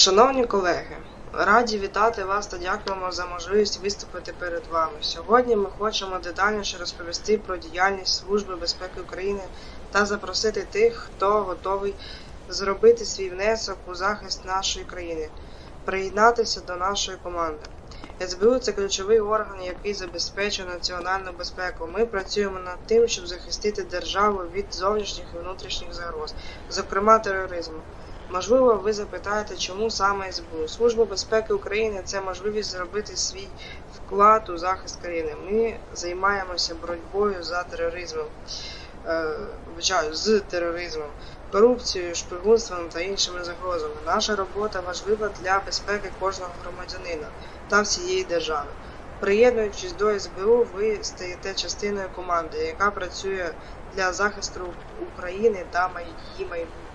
Шановні колеги, раді вітати вас та дякуємо за можливість виступити перед вами. Сьогодні ми хочемо детальніше розповісти про діяльність Служби безпеки України та запросити тих, хто готовий зробити свій внесок у захист нашої країни, приєднатися до нашої команди. СБУ це ключовий орган, який забезпечує національну безпеку. Ми працюємо над тим, щоб захистити державу від зовнішніх і внутрішніх загроз, зокрема тероризму. Можливо, ви запитаєте, чому саме СБУ? Служба безпеки України це можливість зробити свій вклад у захист країни. Ми займаємося боротьбою за тероризмом, е, вибачаю, з тероризмом, корупцією, шпигунством та іншими загрозами. Наша робота важлива для безпеки кожного громадянина та всієї держави. Приєднуючись до СБУ, ви стаєте частиною команди, яка працює для захисту України та її майбутнього.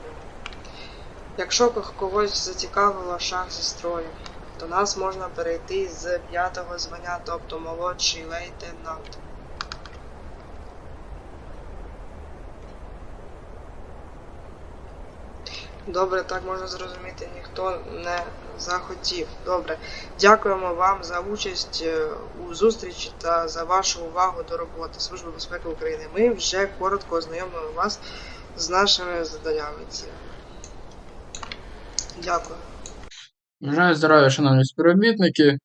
Якщо ко- когось зацікавило шах зі строю, до нас можна перейти з п'ятого звання, тобто молодший лейтенант. Добре, так можна зрозуміти, ніхто не захотів. Добре. Дякуємо вам за участь е, у зустрічі та за вашу увагу до роботи Служби безпеки України. Ми вже коротко ознайомили вас з нашими заданнями. Дякую. Бажаю здоров'я, шановні співробітники.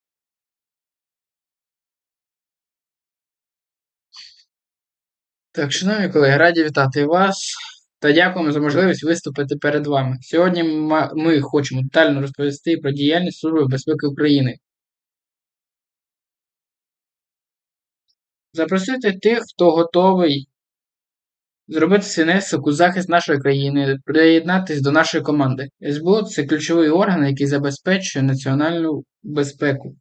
Так, шановні колеги, раді вітати вас та дякуємо за можливість виступити перед вами. Сьогодні ми хочемо детально розповісти про діяльність Служби безпеки України. Запросити тих, хто готовий зробити свій у захист нашої країни, приєднатись до нашої команди. СБУ це ключовий орган, який забезпечує національну безпеку.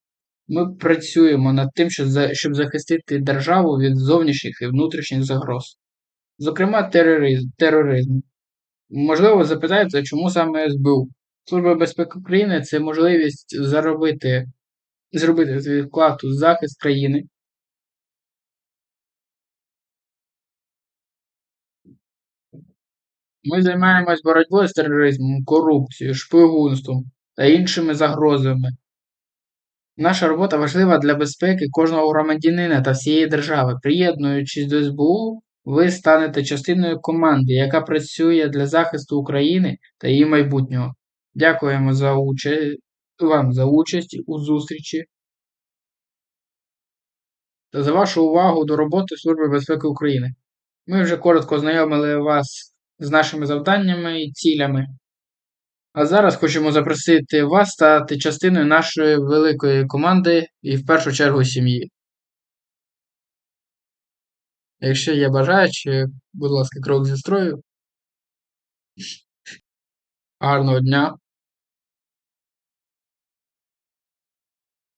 Ми працюємо над тим, щоб захистити державу від зовнішніх і внутрішніх загроз, зокрема тероризм, тероризму. Можливо, запитаєте, чому саме СБУ? Служба безпеки України це можливість заробити, зробити свій вклад у захист країни. Ми займаємось боротьбою з тероризмом, корупцією, шпигунством та іншими загрозами. Наша робота важлива для безпеки кожного громадянина та всієї держави. Приєднуючись до СБУ, ви станете частиною команди, яка працює для захисту України та її майбутнього. Дякуємо за уча... вам за участь у зустрічі та за вашу увагу до роботи Служби безпеки України. Ми вже коротко ознайомили вас з нашими завданнями і цілями. А зараз хочемо запросити вас стати частиною нашої великої команди і в першу чергу сім'ї. Якщо є бажаючі, будь ласка, крок зі строю. Гарного дня!